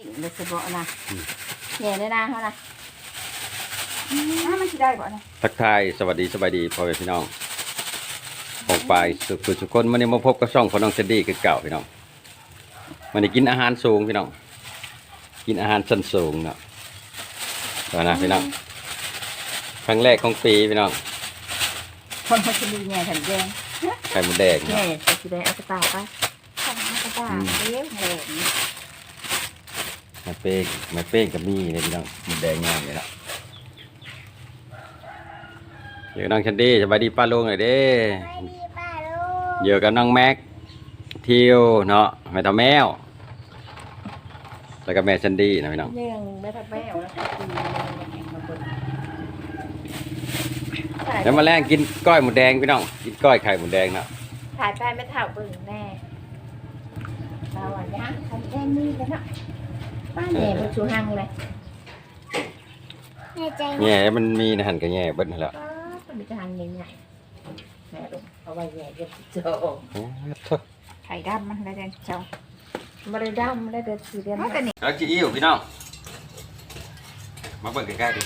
เดี๋ยวจะบอกนะแย่เลยนะเขานะถ้ามันสิได้บ่นะทักทายสวัสดีสบายดีพ่อแม่พี่น้องออกไปสุขสุขคนวันนี้มาพบกับช่องของน้องเซนดี้คือเก่าพี่น้องวันนี้กินอาหารสูงพี่น้อง กินอาหารชั้นสูงเนาะตอนนะพี่น้องครั้งแรกของปีพี่น้องคนเขาจะมีแง่แผ่นแดงไข่มดแดงแง่จะสิได้เอากระตาไปทำเอากระตาเลี้ยงแหงไม้เป้งไม้เป้งกับมีเลยพี่น้องมดแดงงามเลยละเดี๋ยวน้องเซนดี้สบายดีป้าลุงหน่อยเด้ไม่มีป้าลูกเดี๋ยวกับน้องแม็กทิวเนาะแม่ตาแมว แล้วก็แม่เซนดี้นะพี่น้องเลี้ยงแม่ทับแม่แล้วก็ตีมาเบิ่งแล้วมาแรงกินก้อยหมูแดงพี่น้องกินก้อยไข่หมูแดงเนาะถ่ายไปไม่ถ่าเบิ่งแน่เราอะย่างทำแดงนี่กันเนาะ ป้าแหน่มาชูหังเลยในใจแง่มันมีนะหันกับแง่เบิ้ลนั่นแหล้วป้าต้องมีทางใหญ่ๆแม่ลูกเอาไว้แหน่เดี๋ยวจะไข่ดำมันได้เด่นเจ้าบริดำได้เด่นสีเด่นมันก็นี่แล้วจีอิ๋วพี่น้องมาเบิ่งใกล้ๆดิ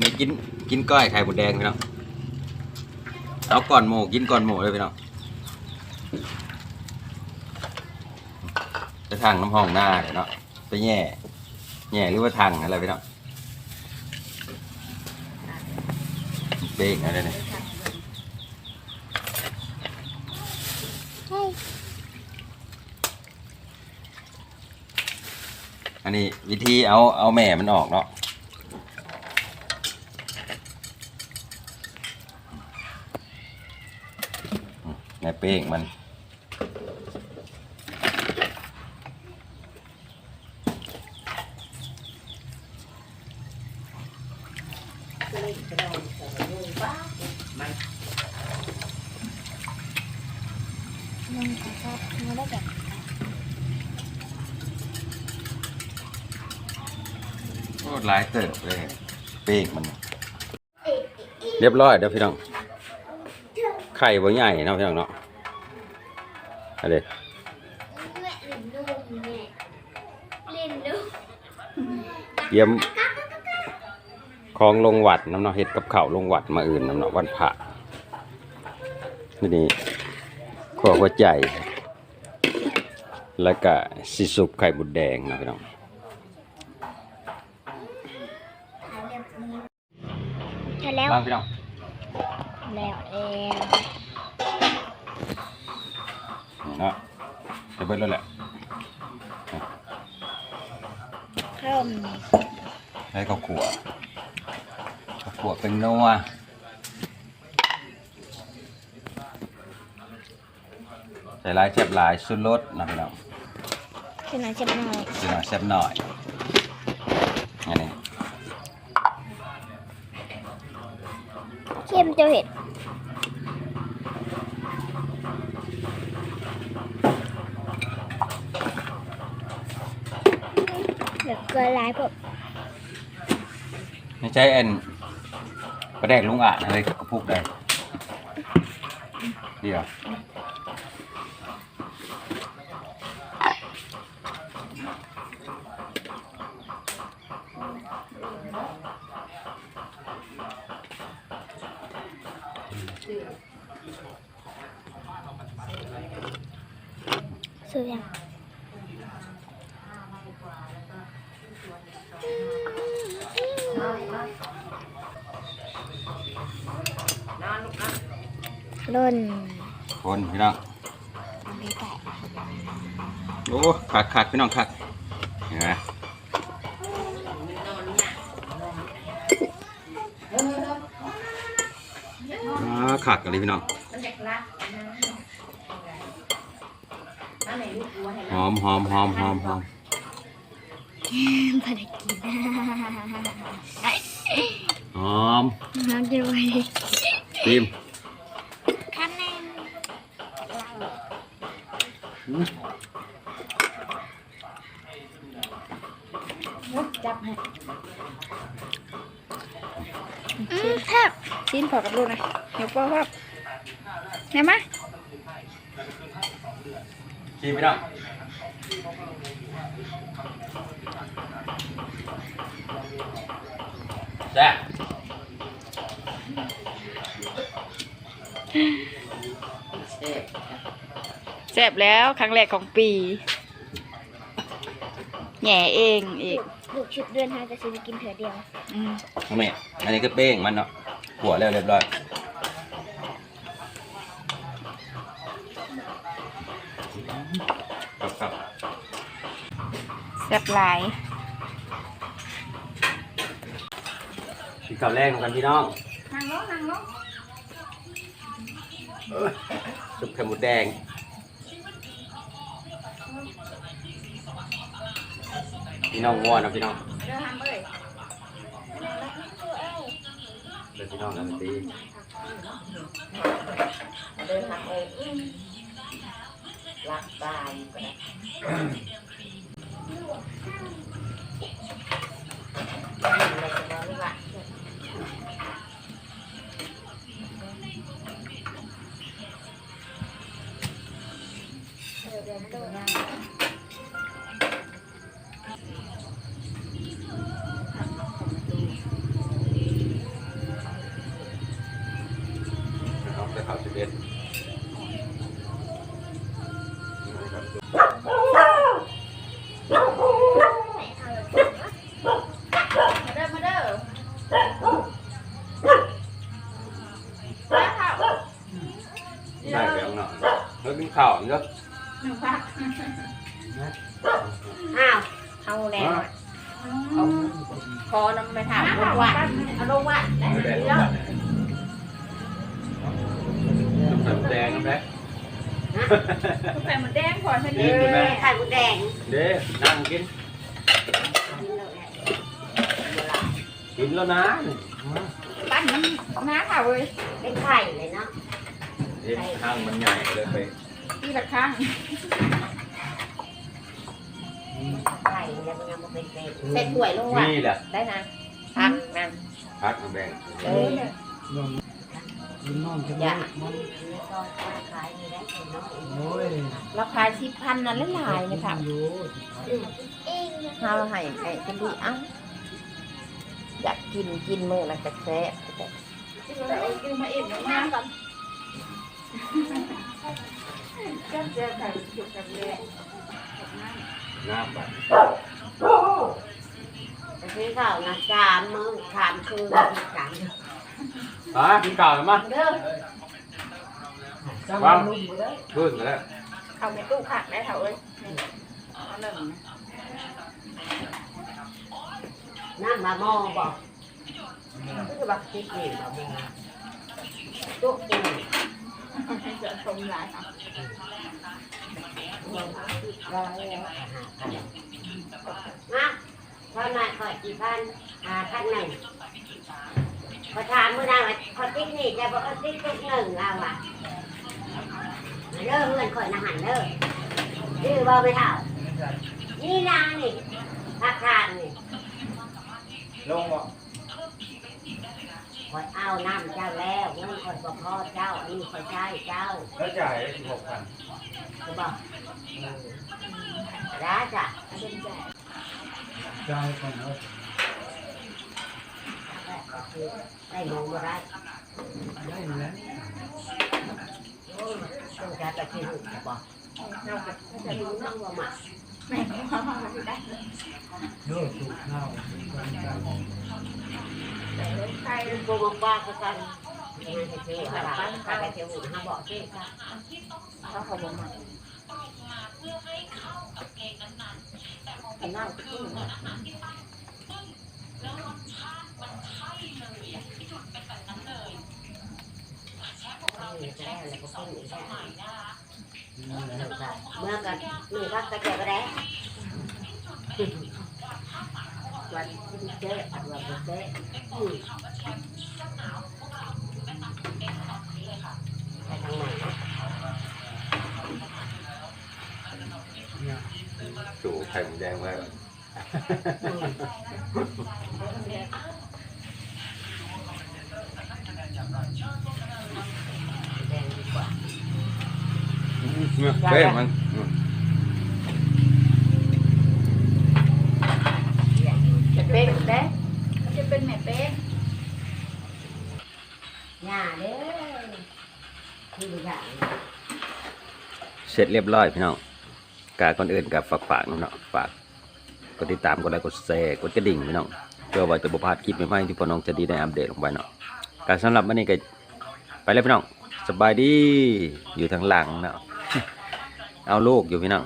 นี่กินกินก้อยไข่หมูแดงพี่น้องเอาก่อนหมูกินก่อนหมูเลยพี่น้อง จะทางน้ำห้องหน้าเดี๋ยวเนาะไปแง่แง่หรือว่าทางอะไรพี่น้องเบ้งอะไรเนี่ยให้อันนี้วิธีเอาเอาแม่มันออกเนาะ อืมแม่เป้งมันมึงครับมึงได้แบบโอ้หลายเติบเลย เป้งมัน เรียบร้อยเดี๋ยวพี่น้อง ไข่บ่ใหญ่เนาะพี่น้องเนาะอะไรเล่นเล่นลูกเยี่ยมของลงวัดน้ำเนาะเฮ็ดกับเข้าลงวัดมาอื่นน้ำเนาะวันพระนี่นี่ขอหัวใจ แล้วก็สิสุปไข่บุดแดงนะพี่น้องแล้วบ้างพี่น้อง แล้วเองนี่เนาะจะเบิดแล้วแหละเพิ่มให้ข้าวขัวข้าวขัวเป็นนัวใส่หลายแซ่บหลายสุดรสนะพี่น้องขึ้นมาเช็ดหน่อยสิหน่อยแซ่บหน่อยอันนี้ เข้มเจ้าเห็ด เดี๋ยวเกลือลายผมไม่ใช่เอ็นประแดกลุงอะอะไรกระปุกได้เดียวซื้อยัง ล่นคนพี่น้องโอ้ขักขักพี่น้องขักเห็นไหมอ่าขักกันเลยพี่น้องหอมหอมหอมหอมหอม ภารกิจหอมน้องจะไปติมคะแนนจับให้อืมแทบชิ้นพอกับลูกนะเดี๋ยวพ่อพ่อเห็นไหมชิมพี่น้อง แซ่บแซ่บแล้วครั้งแรกของปีแหน่เองอีกลูกชุดเดือนห้าจะซื้อกินเถื่อเดียวอืมน้องเมย์อันนี้ก็เป้งมันเนาะหัวแล้วเรียบร้อยครับครับแซ่บหลาย กินข้าวแรกกันพี่น้องนั่งลงนั่งลงซุปไข่หมูแดงพี่น้องวัวนะพี่น้องเด้อฮัมเอ้ยเดี๋ยวพี่น้องนะตีเด้อฮัมเอ้ยรักตายก็ได้ นะครับได้ข่าวสิบเอ็ด มาเด้อมาเด้อมาค่ะ ได้แล้วเนาะแล้วกินข้าวเนาะ ห นึ่งพักอ้าวเอาแล้วเอาคอน้ำไปถามลูกว่าเอาลูกว่าได้ไม่แดงแล้วซุปไข่หมูแดงนะแม่ทุกแฟนมันแดงพอใช่ไหมกินดูแม่ไข่มดแดง เด้นั่งกิน กินแล้วนะปั้นมันน้าค่ะเว้ยเป็นไข่เลยเนาะเห็นข้างมันใหญ่เลยไป ที่ละข้างไข่แล้วมันยังมาเป็นเป็ดเสร็จถ้วยลงว่ะนี่แหละได้นะพักนั่นพักหมูแดงเอออย่ามันไม่ต้องขายมีได้เป็นน้อยราคาสิบพันนั่นหลายๆนะครับเองห้าให้ไอ้เป็นดีเอ้าอยากกินกินมือมันจะแซ่บกินมาอิ่ม มากก่อนก็เจอกันจุกกันเลยน้ำบัดซื้อข้าวนะสามมือสามคืนสามอะกินข้าวกันมาเด้อวางขึ้นมาแล้วเขาในตู้ผักได้เถอะเอ้ยเอาหนึ่งน้ำบะโมบอกคือแบบที่กินบะโมตุ๊กกิน จอชมหลายค่ะร้อยแล้วนะเท่านั้นขอกี่พันหาพันหนึ่งพอถามเมื่อไหร่พอติ๊กนี่จะบอกว่าติ๊กติ๊กหนึ่งเอาอะเลิกเงินข่อยนะหันเลิกดื้อบ่ไม่เท่านี่นางนี่อาคารนี่ลงบ่ คอยเอาน้ำเจ้าแล้วเงินคอยบ่พอเจ้าอันนี้คอยใช้เจ้าแล้วจ่ายสิบหกพันจะบอกได้จ้ะใจก่อนเนาะได้หมูบ่ได้ได้แล้วโอ้ยต้องการตะกี้ลูกจะบอกเราจะรู้น้องว่ามาแม่ไม่ว่าไม่ได้เลิกถูกข้าวกันกันใคร เป็นโกงบ้าก็กันยังไงเที่ยวหาบ้านข้าไปเที่ยวหุ่นห้าบอกที่ค่ะเขาเขาบอกมากินเหล้ากินเหล้าจะได้อะไรก็กินอีกได้เมื่อกันนี่ก็กระเจี๊ยบได้ว นที่เจ๊อันวันที่เจ๊ไปทางไหนเนี่ยสูไข่หมูแดงไว้แดงดีกว่าอเนี่ยเป้มันอืม จะเป็นเด้จะเป็นแม่เป็น หญ้าเด้อที่ดูอย่าง เสร็จเรียบร้อยพี่น้องกาก่อนอื่นกับฝากฝากๆเนาะฝากกดติดตามกดไลค์กดแชร์กดกระดิ่งพี่น้องเพื่อว่าจะบุพลาดคลิปใหม่ๆที่พ่อน้องจะดีได้อัปเดตลงไปเนาะการสำหรับวันนี้ก็ไปแล้วพี่น้องสบายดีอยู่ทางหลังเนาะเอาลูกอยู่พี่น้อง